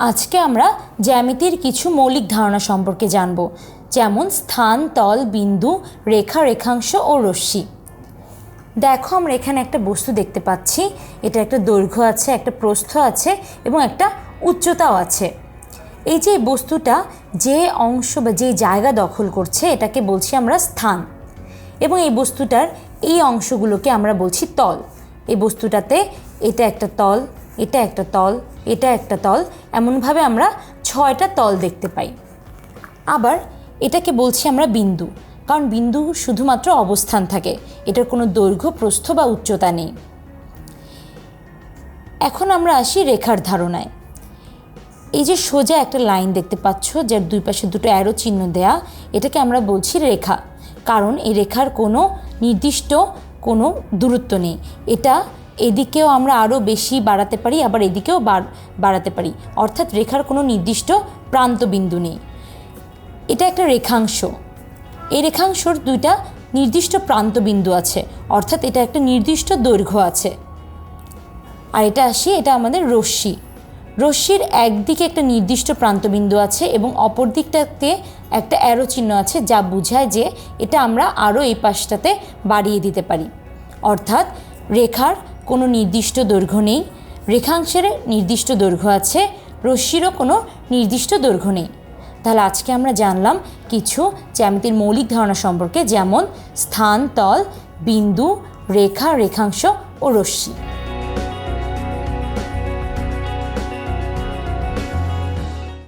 আজকে আমরা জ্যামিতির কিছু মৌলিক ধারণা সম্পর্কে জানব, যেমন স্থান, তল, বিন্দু, রেখা, রেখাংশ ও রশ্মি। দেখো আমরা এখানে একটা বস্তু দেখতে পাচ্ছি, এটা একটা দৈর্ঘ্য আছে, একটা প্রস্থ আছে এবং একটা উচ্চতাও আছে। এই যে বস্তুটা যে অংশ বা যে জায়গা দখল করছে, এটাকে বলছি আমরা স্থান। এবং এই বস্তুটার এই অংশগুলোকে আমরা বলছি তল। এই বস্তুটাতে এটা একটা তল, এটা একটা তল এটা একটা তল, এমনভাবে আমরা ছয়টা তল দেখতে পাই। আবার এটাকে বলছি আমরা বিন্দু, কারণ বিন্দু শুধুমাত্র অবস্থান থাকে, এটার কোনো দৈর্ঘ্য, প্রস্থ বা উচ্চতা নেই। এখন আমরা আসি রেখার ধারণায়। এই যে সোজা একটা লাইন দেখতে পাচ্ছ, যার দুই পাশে দুটো অ্যারো চিহ্ন দেয়া, এটাকে আমরা বলছি রেখা। কারণ এই রেখার কোনো নির্দিষ্ট কোনো দূরত্ব নেই, এটা এদিকেও আমরা আরও বেশি বাড়াতে পারি, আবার এদিকেও বাড়- বাড়াতে পারি। অর্থাৎ রেখার কোনো নির্দিষ্ট প্রান্তবিন্দু নেই। এটা একটা রেখাংশ। এই রেখাংশর দুইটা নির্দিষ্ট প্রান্তবিন্দু আছে। অর্থাৎ এটা একটা নির্দিষ্ট দৈর্ঘ্য আছে। আর এটা আসি, এটা আমাদের রশ্মি। রশ্মির একদিকে একটা নির্দিষ্ট প্রান্তবিন্দু আছে এবং অপর দিকটাতে একটা অ্যারো চিহ্ন আছে, যা বোঝায় যে এটা আমরা আরও এই পাশটাতে বাড়িয়ে দিতে পারি। অর্থাৎ রেখার কোনো নির্দিষ্ট দৈর্ঘ্য নেই। রেখাংশের নির্দিষ্ট দৈর্ঘ্য আছে, রশ্মিরও কোনো নির্দিষ্ট দৈর্ঘ্য নেই। তাহলে আজকে আমরা জানলাম কিছু জ্যামিতির মৌলিক ধারণা সম্পর্কে, যেমন স্থান, তল, বিন্দু, রেখা, রেখাংশ ও রশ্মি।